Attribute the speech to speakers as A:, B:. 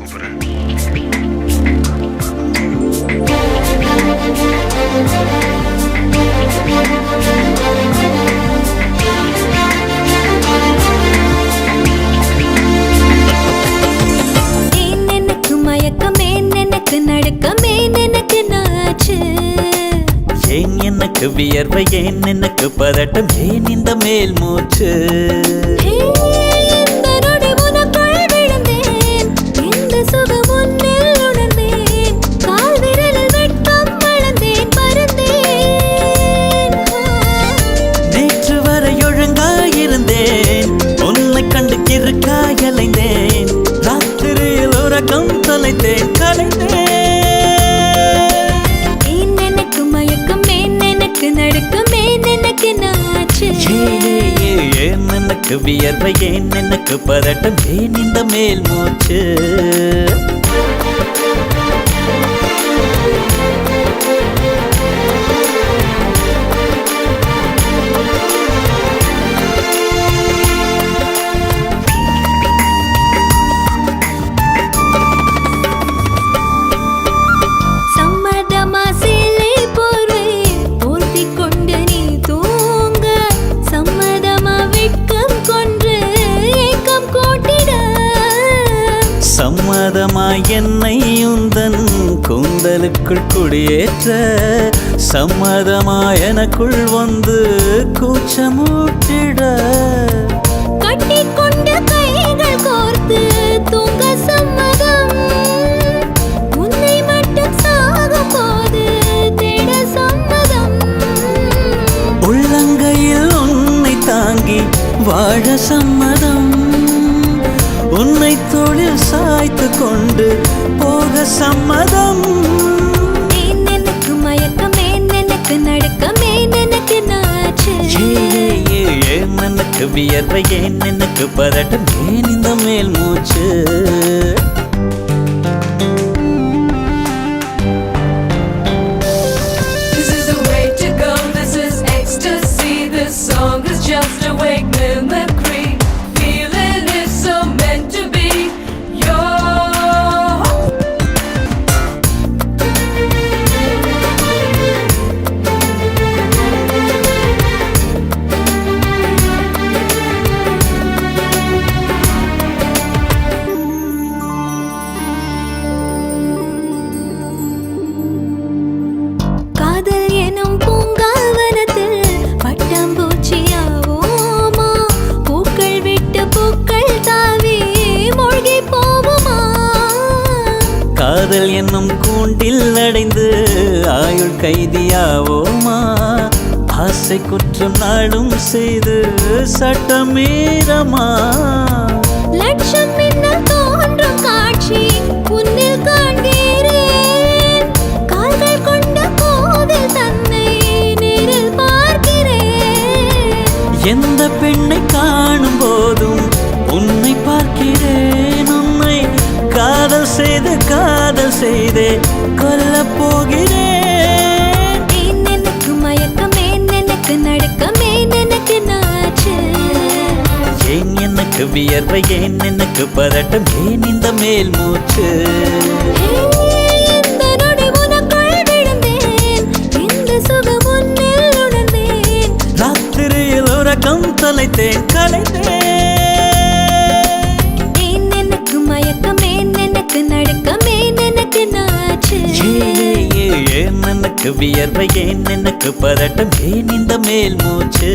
A: கூப்பிடுறேன்
B: ஏன் எனக்கு
C: வியர்வை? ஏன் எனக்கு பதட்டம்? ஏன் இந்த மேல் மூச்சு
B: எனக்கு
C: வியர்வை ஏன் எனக்கு பதட்டம்? ஏன் இந்த மேல் மூச்சு? சம்மதமாய் என்னை உந்தன் கூந்தலுக்குள் குடியேற்ற சம்மதமாய் எனக்குள் வந்து கூச்சமூட்டிட.
B: கட்டிக்கொண்ட கைகள் கோர்த்து தூங்க சம்மதம். உன்னை மட்டும் சாகும் போது தேட சம்மதம்.
C: உள்ளங்கையில் உன்னை தாங்கி வாழ சம்மதம். தோளில் சாய்த்து கொண்டு போக சம்மதம்.
B: எனக்கு மயக்கம் எனக்கு நடுக்கம் எனக்கு நாச்சு?
C: ஏன் எனக்கு வியர்வை ஏன் எனக்கு பதட்டம் ஏன் இந்த மேல் மூச்சு?
D: This is the way to go, this is ecstasy. This song is just a
B: காதல்
C: என்னும் கூண்டில் அடைந்து ஆயுள் கைதியாவோமா ஆசை குற்றம் நாளும் செய்து சட்டமீறமா
B: லட்சம் தோன்றும் காட்சி உன்னில் காண்கிறேன். கால்கள் கொண்ட கோவில் தன்னை நேரில் பார்க்கிறேன்.
C: எந்த பெண்ணை காணும் போதும் காதல் செய்து காதல் செய்தே கொல்லப் போகிறேன்.
B: எனக்கு மயக்கம் எனக்கு நடுக்கம் எனக்கு நாச்சு?
C: ஏன் எனக்கு வியர்வை ஏன் எனக்கு பதட்டம் ஏன் இந்த மேல் மூச்சு?
B: ஹே, இந்த
C: எனக்கு வியர்வை ஏன் எனக்கு பதட்டம் ஏன் இந்த மேல் மூச்சு?